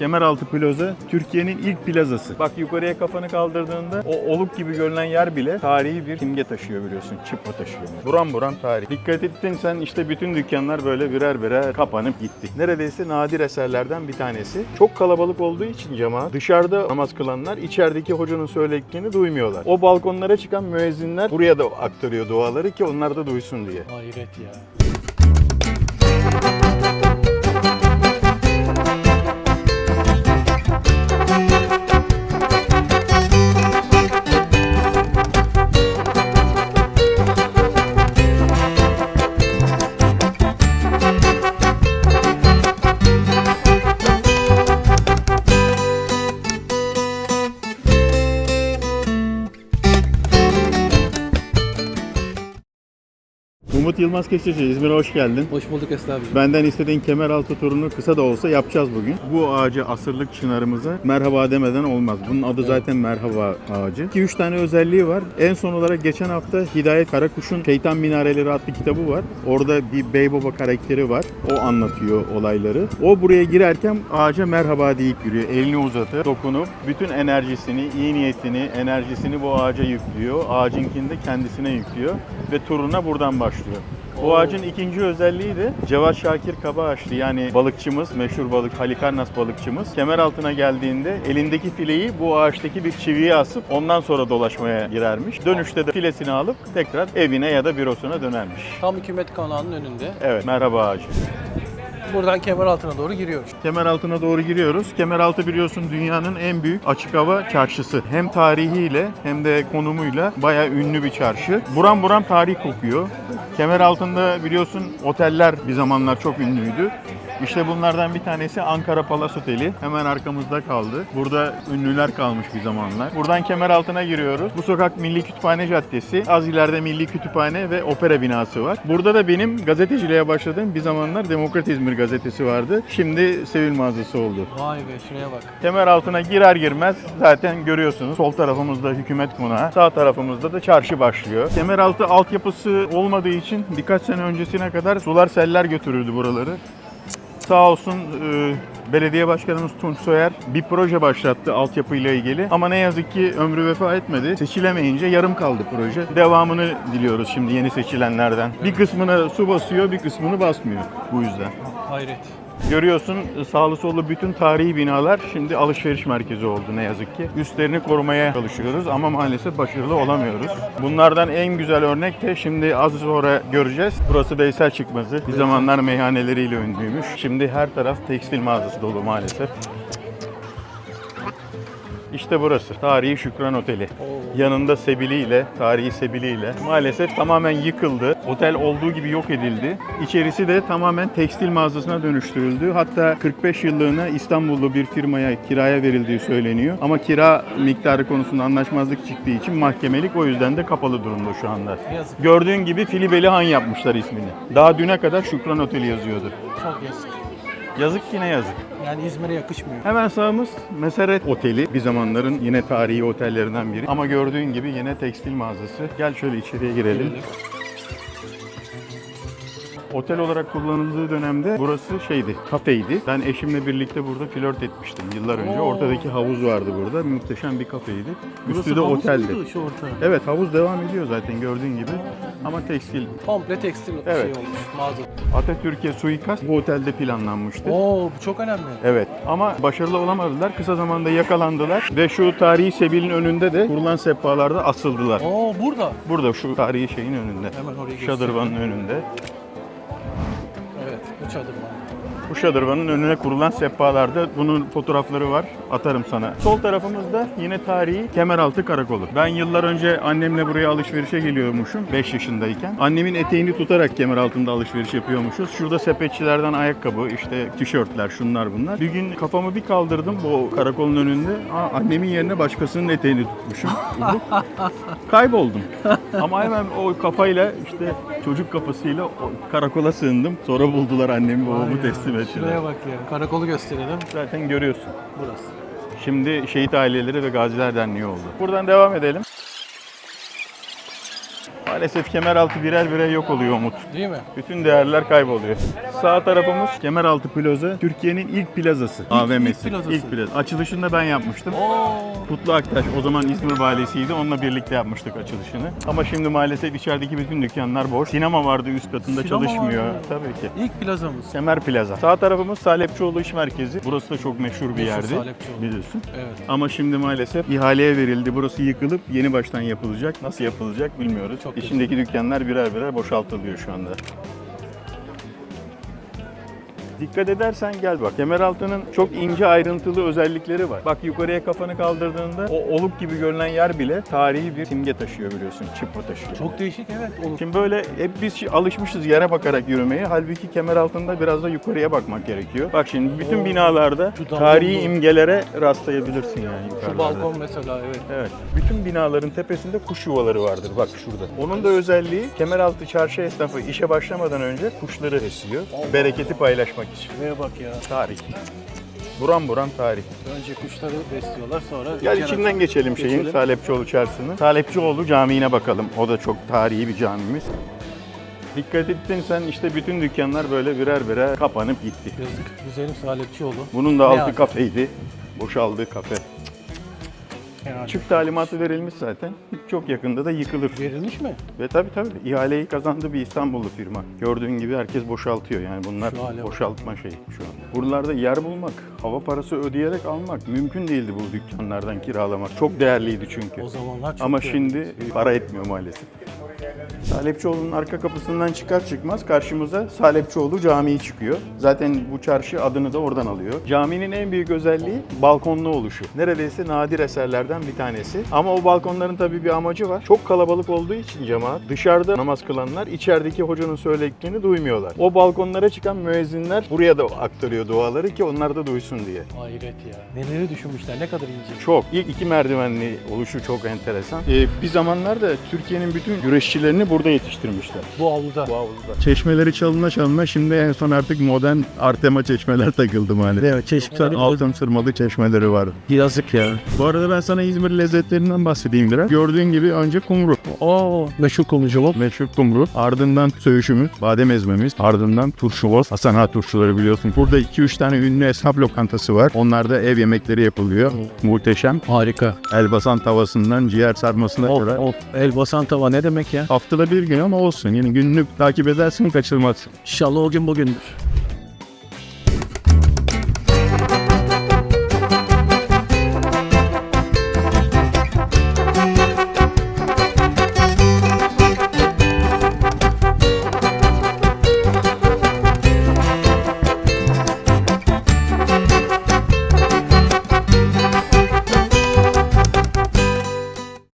Kemeraltı Plaza Türkiye'nin ilk plazası. Bak yukarıya kafanı kaldırdığında o oluk gibi görünen yer bile tarihi bir simge taşıyor biliyorsun. Çıpa taşıyor. Buram buram tarih. Dikkat ettin sen işte bütün dükkanlar böyle birer birer kapanıp gitti. Neredeyse nadir eserlerden bir tanesi. Çok kalabalık olduğu için cemaat dışarıda namaz kılanlar içerideki hocanın söylediklerini duymuyorlar. O balkonlara çıkan müezzinler buraya da aktarıyor duaları ki onlar da duysun diye. Hayret ya. Yılmaz Keçici, İzmir'e hoş geldin. Hoş bulduk Esra abi. Benden istediğin kemeraltı turunu kısa da olsa yapacağız bugün. Bu ağacı asırlık çınarımıza merhaba demeden olmaz. Bunun adı zaten merhaba ağacı. 2-3 tane özelliği var. En son olarak geçen hafta Hidayet Karakuş'un Şeytan Minareleri adlı kitabı var. Orada bir bey baba karakteri var. O anlatıyor olayları. O buraya girerken ağaca merhaba deyip yürüyor. Elini uzatır, dokunup bütün enerjisini, iyi niyetini, enerjisini bu ağaca yüklüyor. Ağacınkini de kendisine yüklüyor ve turuna buradan başlıyor. Bu ağacın ikinci özelliği de Cevat Şakir Kabaağaçlı yani balıkçımız, meşhur balık Halikarnas balıkçımız kemer altına geldiğinde elindeki fileyi bu ağaçtaki bir çiviye asıp ondan sonra dolaşmaya girermiş. Dönüşte de filesini alıp tekrar evine ya da bürosuna dönermiş. Tam hükümet konağının önünde. Evet, merhaba ağacı. Buradan kemer altına doğru giriyoruz. Kemer altına doğru giriyoruz. Kemeraltı biliyorsun dünyanın en büyük açık hava çarşısı. Hem tarihiyle hem de konumuyla bayağı ünlü bir çarşı. Buram buram tarih kokuyor. Kemer altında biliyorsun oteller bir zamanlar çok ünlüydü. İşte bunlardan bir tanesi Ankara Palas Oteli. Hemen arkamızda kaldı. Burada ünlüler kalmış bir zamanlar. Buradan kemer altına giriyoruz. Bu sokak Milli Kütüphane Caddesi. Az ileride Milli Kütüphane ve Opera binası var. Burada da benim gazeteciliğe başladığım bir zamanlar Demokrat İzmir gazetesi vardı. Şimdi Sevil mağazası oldu. Vay be şuraya bak. Kemer altına girer girmez zaten görüyorsunuz. Sol tarafımızda hükümet konağı, sağ tarafımızda da çarşı başlıyor. Kemeraltı altyapısı olmadığı için birkaç sene öncesine kadar sular seller götürürdü buraları. Sağ olsun e, belediye başkanımız Tunç Soyer bir proje başlattı altyapıyla ilgili. Ama ne yazık ki ömrü vefa etmedi. Seçilemeyince yarım kaldı proje. Devamını diliyoruz şimdi yeni seçilenlerden. Bir kısmına su basıyor, bir kısmını basmıyor bu yüzden. Hayret. Görüyorsun sağlı sollu bütün tarihi binalar şimdi alışveriş merkezi oldu ne yazık ki. Üstlerini korumaya çalışıyoruz ama maalesef başarılı olamıyoruz. Bunlardan en güzel örnek de şimdi az sonra göreceğiz. Burası Veysel Çıkmazı. Bir zamanlar meyhaneleriyle ünlüymüş. Şimdi her taraf tekstil mağazası dolu maalesef. İşte burası. Tarihi Şükran Oteli. Yanında Sebili ile, tarihi Sebili ile. Maalesef tamamen yıkıldı. Otel olduğu gibi yok edildi. İçerisi de tamamen tekstil mağazasına dönüştürüldü. Hatta 45 yıllığına İstanbullu bir firmaya kiraya verildiği söyleniyor. Ama kira miktarı konusunda anlaşmazlık çıktığı için mahkemelik o yüzden de kapalı durumda şu anda. Yazık. Gördüğün gibi Filibeli Han yapmışlar ismini. Daha düne kadar Şükran Oteli yazıyordu. Çok yazık. Yazık yine yazık. Yani İzmir'e yakışmıyor. Hemen sağımız Meseret Oteli. Bir zamanların yine tarihi otellerinden biri. Ama gördüğün gibi yine tekstil mağazası. Gel şöyle içeriye girelim. Otel olarak kullanıldığı dönemde burası şeydi, kafeydi. Ben eşimle birlikte burada flört etmiştim yıllar önce. Oo. Ortadaki havuz vardı burada. Muhteşem bir kafeydi. Burası Üstü de havuz oteldi. muydu Şu orta. Evet havuz devam ediyor zaten gördüğün gibi. Ama tekstil. Komple tekstil Evet. şey olmuş mağaza. Atatürk'e suikast bu otelde planlanmıştı. Oo bu çok önemli. Evet ama başarılı olamadılar. Kısa zamanda yakalandılar ve şu tarihi sebilin önünde de kurulan sehpalarda asıldılar. Oo burada. Burada şu tarihi şeyin önünde. Hemen oraya Şadırvanın önünde. Evet bu çadır var. Bu şadırvanın önüne kurulan sehpalarda bunun fotoğrafları var. Atarım sana. Sol tarafımızda yine tarihi Kemeraltı Karakolu. Ben yıllar önce annemle buraya alışverişe geliyormuşum 5 yaşındayken. Annemin eteğini tutarak Kemeraltı'nda alışveriş yapıyormuşuz. Şurada sepetçilerden ayakkabı, işte tişörtler, şunlar bunlar. Bir gün kafamı bir kaldırdım bu karakolun önünde. Aa, annemin yerine başkasının eteğini tutmuşum. Kayboldum. Ama hemen o kafayla işte çocuk kafasıyla o karakola sığındım. Sonra buldular annemi babamı teslim ettiler. Şuraya bak ya. Karakolu gösterelim. Zaten görüyorsun. Burası. Şimdi Şehit Aileleri ve Gaziler Derneği oldu. Buradan devam edelim. Maalesef Kemeraltı birer birer yok oluyor Umut. Değil mi? Bütün değerler kayboluyor. Sağ tarafımız Kemeraltı Plaza. Türkiye'nin ilk plazası. AVM'si. plazası. İlk plaza. Açılışını da ben yapmıştım. Oo. Kutlu Aktaş o zaman İzmir valisiydi. Onunla birlikte yapmıştık açılışını. Ama şimdi maalesef içerideki bütün dükkanlar boş. Sinema vardı üst katında Sinema çalışmıyor. vardı. Tabii ki. İlk plazamız. Kemer Plaza. Sağ tarafımız Salepçioğlu İş Merkezi. Burası da çok meşhur bir Meşhur yerdi. Salepçioğlu. Biliyorsun. Evet. Ama şimdi maalesef ihaleye verildi. Burası yıkılıp yeni baştan yapılacak. Nasıl yapılacak bilmiyoruz. Çok kötü. İçindeki dükkanlar birer birer boşaltılıyor şu anda. Dikkat edersen gel bak. Kemeraltı'nın çok ince ayrıntılı özellikleri var. Bak yukarıya kafanı kaldırdığında o oluk gibi görünen yer bile tarihi bir simge taşıyor biliyorsun. Çıpra taşıyor. Çok değişik evet. Olur. Şimdi böyle hep biz alışmışız yere bakarak yürümeye. Halbuki kemer altında biraz da yukarıya bakmak gerekiyor. Bak şimdi bütün Oo. binalarda Şu tarihi imgelere rastlayabilirsin yani Şu yukarılarda. balkon mesela evet. Evet. Bütün binaların tepesinde kuş yuvaları vardır bak şurada. Onun da özelliği Kemeraltı çarşı esnafı işe başlamadan önce kuşları besliyor. Bereketi paylaşmak. Şuraya bak ya. Tarih. Buram buram tarih. Önce kuşları besliyorlar sonra... Gel içinden geçelim şeyin Geçelim. Salepçioğlu çarşısının. Salepçioğlu Camii'ne bakalım. O da çok tarihi bir camimiz. Dikkat ettin sen işte bütün dükkanlar böyle birer birer kapanıp gitti. Yazık. Güzelim Salepçioğlu. Bunun da Ne altı yani? kafeydi. Boşaldı kafe. Yani. Çık talimatı verilmiş zaten. Çok yakında da yıkılır. Verilmiş mi? Ve tabii tabii ihaleyi kazandı bir İstanbullu firma. Gördüğün gibi herkes boşaltıyor yani bunlar Şu boşaltma şeyi şu an. Buralarda yer bulmak, hava parası ödeyerek almak mümkün değildi bu dükkanlardan kiralamak. Çok değerliydi çünkü. O zamanlar çok Ama değerli. şimdi para etmiyor maalesef. Salepçioğlu'nun arka kapısından çıkar çıkmaz karşımıza Salepçioğlu Camii çıkıyor. Zaten bu çarşı adını da oradan alıyor. Caminin en büyük özelliği balkonlu oluşu. Neredeyse nadir eserlerden bir tanesi. Ama o balkonların tabii bir amacı var. Çok kalabalık olduğu için cemaat dışarıda namaz kılanlar içerideki hocanın söylediklerini duymuyorlar. O balkonlara çıkan müezzinler buraya da aktarıyor duaları ki onlar da duysun diye. Hayret ya. Neleri düşünmüşler ne kadar ince. Çok. İlk iki merdivenli oluşu çok enteresan. Ee, bir zamanlar da Türkiye'nin bütün güreşçilerini burada yetiştirmişler. Bu avluda. Bu avluda. Çeşmeleri çalına çalına şimdi en son artık modern Artema çeşmeler takıldı maalesef. Evet, çeşitler Altın sırmalı çeşmeleri var. yazık ya. Bu arada ben sana İzmir lezzetlerinden bahsedeyim biraz. Gördüğün gibi önce kumru. Oo, meşhur konuşalım. Meşhur kumru. Ardından söğüşümüz, badem ezmemiz. Ardından turşuvoz. Hasan Ağa turşuları biliyorsun. Burada 2-3 tane ünlü esnaf lokantası var. Onlarda ev yemekleri yapılıyor. Muhteşem. Harika. Elbasan tavasından ciğer sarmasına Of, kadar. of. Elbasan tava ne demek ya? Haftada bir gün ama olsun. Yani günlük takip edersin kaçırmazsın. İnşallah o gün bugündür.